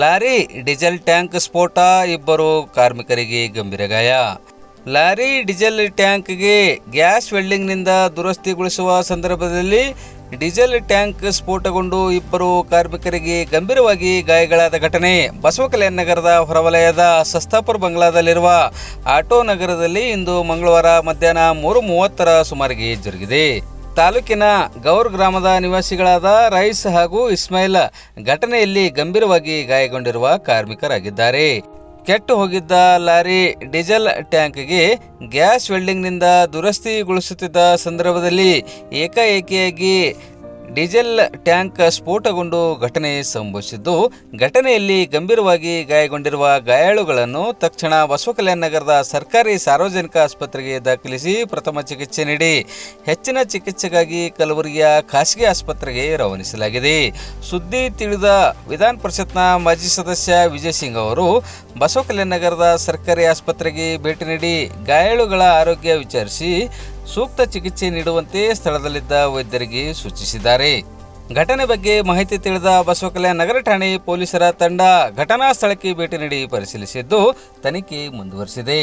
Lorry, diesel tank, ಸ್ಫೋಟ, ಇಬ್ಬರು ಕಾರ್ಮಿಕರಿಗೆ ಗಂಭೀರ ಗಾಯ. ಲಾರಿ, ಡೀಸೆಲ್ ಟ್ಯಾಂಕ್ಗೆ ಗ್ಯಾಸ್ ವೆಲ್ಡಿಂಗ್ನಿಂದ ದುರಸ್ತಿಗೊಳಿಸುವ ಸಂದರ್ಭದಲ್ಲಿ ಡೀಸೆಲ್ ಟ್ಯಾಂಕ್ ಸ್ಫೋಟಗೊಂಡು ಇಬ್ಬರು ಕಾರ್ಮಿಕರಿಗೆ ಗಂಭೀರವಾಗಿ ಗಾಯಗಳಾದ ಘಟನೆ. ಬಸವಕಲ್ಯಾಣ ನಗರದ ಹೊರವಲಯದ ಸಸ್ತಾಪುರ ಬಂಗ್ಲಾದಲ್ಲಿರುವ ಆಟೋ ನಗರದಲ್ಲಿ ಇಂದು ಮಂಗಳವಾರ ಮಧ್ಯಾಹ್ನ ಮೂರು ಮೂವತ್ತರ ಸುಮಾರಿಗೆ ಜರುಗಿದೆ. ತಾಲೂಕಿನ ಗೌರ್ ಗ್ರಾಮದ ನಿವಾಸಿಗಳಾದ ರೈಸ್ ಹಾಗೂ ಇಸ್ಮಾಯಿಲ್ ಘಟನೆಯಲ್ಲಿ ಗಂಭೀರವಾಗಿ ಗಾಯಗೊಂಡಿರುವ ಕಾರ್ಮಿಕರಾಗಿದ್ದಾರೆ. ಕೆಟ್ಟು ಹೋಗಿದ್ದ ಲಾರಿ ಡೀಸೆಲ್ ಟ್ಯಾಂಕ್ಗೆ ಗ್ಯಾಸ್ ವೆಲ್ಡಿಂಗ್ನಿಂದ ದುರಸ್ತಿಗೊಳಿಸುತ್ತಿದ್ದ ಸಂದರ್ಭದಲ್ಲಿ ಏಕಾಏಕಿಯಾಗಿ ಡೀಸೆಲ್ ಟ್ಯಾಂಕ್ ಸ್ಫೋಟಗೊಂಡು ಘಟನೆ ಸಂಭವಿಸಿದ್ದು, ಘಟನೆಯಲ್ಲಿ ಗಂಭೀರವಾಗಿ ಗಾಯಗೊಂಡಿರುವ ಗಾಯಾಳುಗಳನ್ನು ತಕ್ಷಣ ಬಸವಕಲ್ಯಾಣ ನಗರದ ಸರ್ಕಾರಿ ಸಾರ್ವಜನಿಕ ಆಸ್ಪತ್ರೆಗೆ ದಾಖಲಿಸಿ ಪ್ರಥಮ ಚಿಕಿತ್ಸೆ ನೀಡಿ, ಹೆಚ್ಚಿನ ಚಿಕಿತ್ಸೆಗಾಗಿ ಕಲಬುರಗಿಯ ಖಾಸಗಿ ಆಸ್ಪತ್ರೆಗೆ ರವಾನಿಸಲಾಗಿದೆ. ಸುದ್ದಿ ತಿಳಿದ ವಿಧಾನ ಪರಿಷತ್ನ ಮಾಜಿ ಸದಸ್ಯ ವಿಜಯ್ ಸಿಂಗ್ ಅವರು, ಬಸವಕಲ್ಯಾಣ ನಗರದ ಸರ್ಕಾರಿ ಆಸ್ಪತ್ರೆಗೆ ಭೇಟಿ ನೀಡಿ ಗಾಯಾಳುಗಳ ಆರೋಗ್ಯ ವಿಚಾರಿಸಿ ಸೂಕ್ತ ಚಿಕಿತ್ಸೆ ನೀಡುವಂತೆ ಸ್ಥಳದಲ್ಲಿದ್ದ ವೈದ್ಯರಿಗೆ ಸೂಚಿಸಿದ್ದಾರೆ. ಘಟನೆ ಬಗ್ಗೆ ಮಾಹಿತಿ ತಿಳಿದ ಬಸವಕಲ್ಯಾಣ ನಗರ ಠಾಣೆ ಪೊಲೀಸರ ತಂಡ ಘಟನಾ ಸ್ಥಳಕ್ಕೆ ಭೇಟಿ ನೀಡಿ ಪರಿಶೀಲಿಸಿದ್ದು ತನಿಖೆ ಮುಂದುವರೆಸಿದೆ.